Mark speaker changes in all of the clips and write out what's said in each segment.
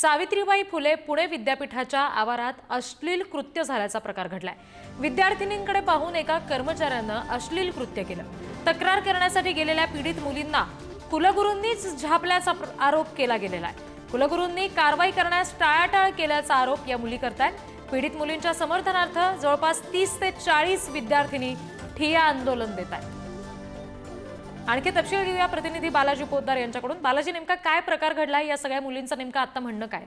Speaker 1: सावित्रीबाई फुले पुणे विद्यापीठाच्या आवारात अश्लील कृत्य झाल्याचा प्रकार घडलाय. विद्यार्थिनींकडे पाहून एका कर्मचाऱ्यानं अश्लील कृत्य केलं. तक्रार करण्यासाठी गेलेल्या पीडित मुलींना कुलगुरूंनीच झापल्याचा आरोप केला गेलेला आहे. कुलगुरूंनी कारवाई करण्यास टाळाटाळ केल्याचा आरोप या मुली करतायत. पीडित मुलींच्या समर्थनार्थ जवळपास तीस ते चाळीस विद्यार्थिनी ठिय्या आंदोलन देत आहेत आणखी तपशील घेऊया. प्रतिनिधी बालाजी पोद्दार यांच्याकडून. बालाजी नेमका काय प्रकार घडलाय? या सगळ्या मुलींचं नेमकं आता म्हणणं काय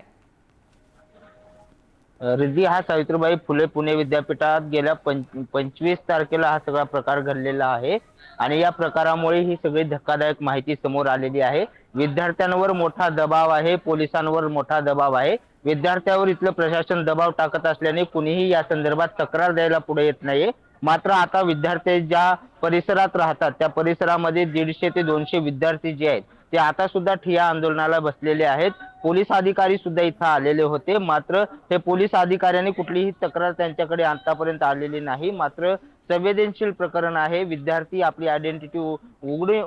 Speaker 2: रिद्धी हा सावित्रीबाई फुले पुणे विद्यापीठात गेल्या पंच पंचवीस तारखेला हा सगळा प्रकार घडलेला आहे. आणि या प्रकारामुळे ही सगळी धक्कादायक माहिती समोर आलेली आहे. विद्यार्थ्यांवर मोठा दबाव आहे पोलिसांवर मोठा दबाव आहे. विद्यार्थ्यावर इथलं प्रशासन दबाव टाकत असल्याने कुणीही या संदर्भात तक्रार द्यायला पुढे येत नाहीये. मात्र आता विद्यार्थी ज्या परिसरात राहतात त्या परिसरामध्ये दीडशे ते दोनशे विद्यार्थी जे आहेत ते आता सुद्धा ठिया आंदोलनाला बसलेले आहेत. पोलीस अधिकारी सुद्धा इथं आलेले होते. मात्र हे पोलीस अधिकाऱ्यांनी कुठलीही तक्रार त्यांच्याकडे आतापर्यंत आलेली नाही. मात्र संवेदनशील प्रकरण आहे. विद्यार्थी आपली आयडेंटिटी उघडे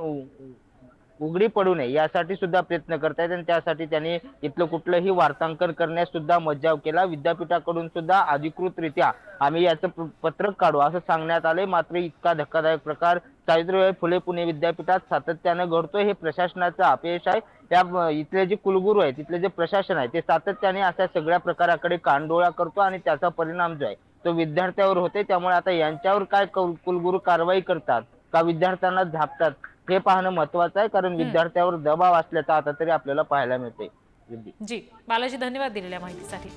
Speaker 2: उघडी पडू नये. यासाठी सुद्धा प्रयत्न करतायत आणि त्यासाठी त्यांनी इथलं कुठलंही वार्तांकन करण्यास सुद्धा मज्जाव केला. विद्यापीठाकडून सुद्धा अधिकृतरित्या आम्ही याचं पत्रक काढू. असं सांगण्यात आले मात्र इतका धक्कादायक प्रकार सावित्रीबाई फुले पुणे विद्यापीठात सातत्यानं घडतोय हे प्रशासनाचं अपयश आहे. त्या इथले जे कुलगुरू आहेत तिथले जे प्रशासन आहे ते सातत्याने अशा सगळ्या प्रकाराकडे कानडोळा करतो आणि त्याचा परिणाम जो आहे तो विद्यार्थ्यावर होते त्यामुळे आता यांच्यावर काय कुलगुरू कारवाई करतात? का विद्यार्थ्यांना झापतात? हे पाहणं महत्वाचं आहे कारण विद्यार्थ्यावर दबाव असल्याचा आता तरी आपल्याला पाहायला मिळते.
Speaker 1: जी बालाजी धन्यवाद दिलेल्या माहितीसाठी.